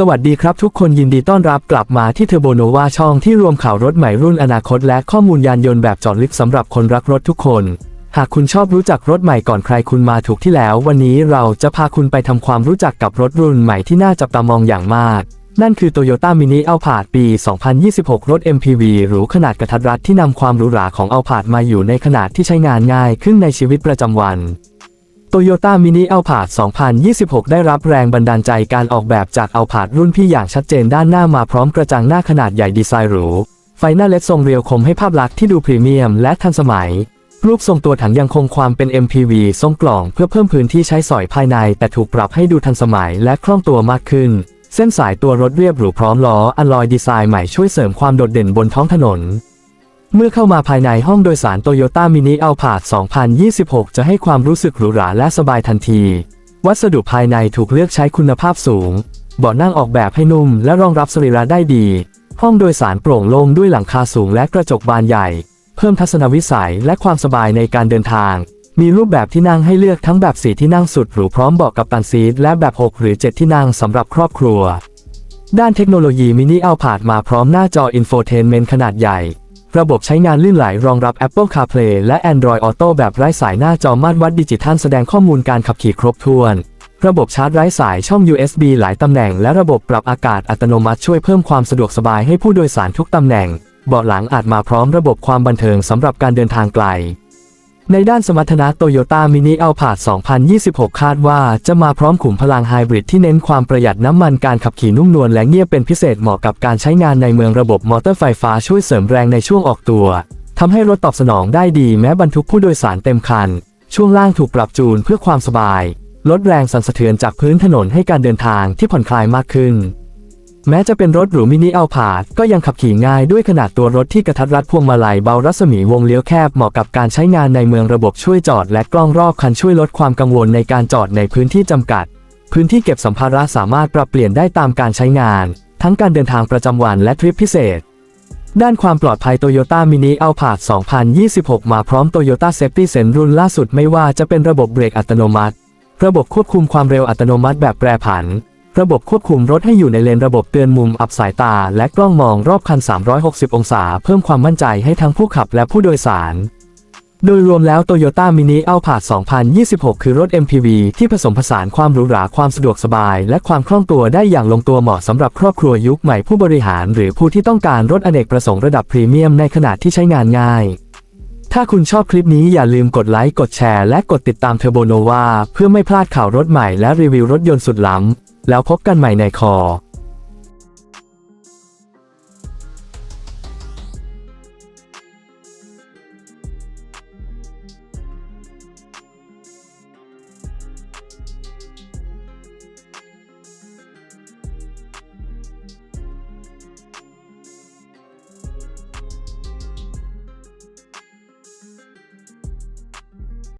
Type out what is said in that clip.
สวัสดีครับทุกคนยินดีต้อนรับกลับมาที่เทอร์โบโนวาช่องที่รวมข่าวรถใหม่รุ่นอนาคตและข้อมูลยานยนต์แบบเจอดลึกสำหรับคนรักรถทุกคน หากคุณชอบรู้จักรถใหม่ก่อนใครคุณมาถูกที่แล้ว วันนี้เราจะพาคุณไปทำความรู้จักกับรถรุ่นใหม่ที่น่าจับตามองอย่างมาก นั่นคือ Toyota Mini a l p a r d ปี 2026 รถ MPV หรูขนาดกระทัดรัดที่นำความหรูหราของ a l p a r d มาอยู่ในขนาดที่ใช้งานง่ายขึ้นในชีวิตประจำวัน Toyota Mini Alphard 2026 ได้รับแรงบันดาลใจการออกแบบจาก Alphard รุ่นพี่อย่างชัดเจนด้านหน้ามาพร้อมกระจังหน้าขนาดใหญ่ดีไซน์หรู ไฟหน้าเล็ดทรงเรียวคมให้ภาพลักษณ์ที่ดูพรีเมียมและทันสมัย รูปทรงตัวถังยังคงความเป็น MPV ทรงกล่องเพื่อเพิ่มพื้นที่ใช้สอยภายใน แต่ถูกปรับให้ดูทันสมัยและคล่องตัวมากขึ้น เส้นสายตัวรถเรียบหรูพร้อมล้ออลลอยดีไซน์ใหม่ช่วยเสริมความโดดเด่นบนท้องถนน เมื่อเข้ามาภายในห้องโดยสารโตโยต้ามินิอัลพาร์2026 จะให้ความรู้สึกหรูหราและสบายทันที วัสดุภายในถูกเลือกใช้คุณภาพสูง เบาะนั่งออกแบบให้นุ่มและรองรับสรีระได้ดี ห้องโดยสารโปร่งโล่งด้วยหลังคาสูงและกระจกบานใหญ่ เพิ่มทัศนวิสัยและความสบายในการเดินทาง มีรูปแบบที่นั่งให้เลือกทั้งแบบสีที่นั่งสุดหรูพร้อมเบาะกับตันซีทและแบบ 6 หรือ 7 ที่นั่งสำหรับครอบครัว ด้านเทคโนโลยีมินิอัลพาดมาพร้อมหน้าจออินโฟเทนเมนต์ขนาดใหญ่ ระบบใช้งานลื่นไหลรองรับ Apple CarPlay และ Android Auto แบบไร้สายหน้าจอมาตรวัดดิจิทัลแสดงข้อมูลการขับขี่ครบถ้วน ระบบชาร์จไร้สายช่อง USB หลายตำแหน่ง และระบบปรับอากาศอัตโนมัติช่วยเพิ่มความสะดวกสบายให้ผู้โดยสารทุกตำแหน่ง เบาะหลังอาจมาพร้อมระบบความบันเทิงสำหรับการเดินทางไกล ในด้านสมรรถนะโตโยต้ามินิอัลพาด2026 คาดว่าจะมาพร้อมขุมพลังไฮบริดที่เน้นความประหยัดน้ำมันการขับขี่นุ่มนวลและเงียบเป็นพิเศษเหมาะกับการใช้งานในเมืองระบบมอเตอร์ไฟฟ้าช่วยเสริมแรงในช่วงออกตัวทำให้รถตอบสนองได้ดีแม้บรรทุกผู้โดยสารเต็มคัน ช่วงล่างถูกปรับจูนเพื่อความสบาย ลดแรงสั่นสะเทือนจากพื้นถนนให้การเดินทางที่ผ่อนคลายมากขึ้น แม้จะเป็นรถหรูมินิอัลพาดก็ยังขับขี่ง่ายด้วยขนาดตัวรถที่กระทัดรัดพวงมาลัยเบารัศมีวงเลี้ยวแคบเหมาะกับการใช้งานในเมืองระบบช่วยจอดและกล้องรอบคันช่วยลดความกังวลในการจอดในพื้นที่จำกัด พื้นที่เก็บสัมภาระสามารถปรับเปลี่ยนได้ตามการใช้งาน ทั้งการเดินทางประจำวันและทริปพิเศษ ด้านความปลอดภัย Toyota Mini Alphard 2026 มาพร้อม Toyota Safety Sense รุ่นล่าสุดไม่ว่าจะเป็นระบบเบรกอัตโนมัติ ระบบควบคุมความเร็วอัตโนมัติแบบแปรผัน ระบบควบคุมรถให้อยู่ในเลนระบบเตือนมุมอับสายตา และกล้องมองรอบคัน 360 องศา เพิ่มความมั่นใจให้ทั้งผู้ขับและผู้โดยสาร โดยรวมแล้ว Toyota Mini Alphard 2026 คือรถ MPV ที่ผสมผสานความหรูหราความสะดวกสบาย และความคล่องตัวได้อย่างลงตัวเหมาะสำหรับครอบครัวยุคใหม่ผู้บริหาร หรือผู้ที่ต้องการรถอเนกประสงค์ระดับพรีเมียมในขนาดที่ใช้งานง่าย ถ้าคุณชอบคลิปนี้อย่าลืมกดไลค์ กดแชร์ และกดติดตามเทอร์โบโนวาเพื่อไม่พลาดข่าวรถใหม่และรีวิวรถยนต์สุดล้ำ แล้วพบกันใหม่ในคอ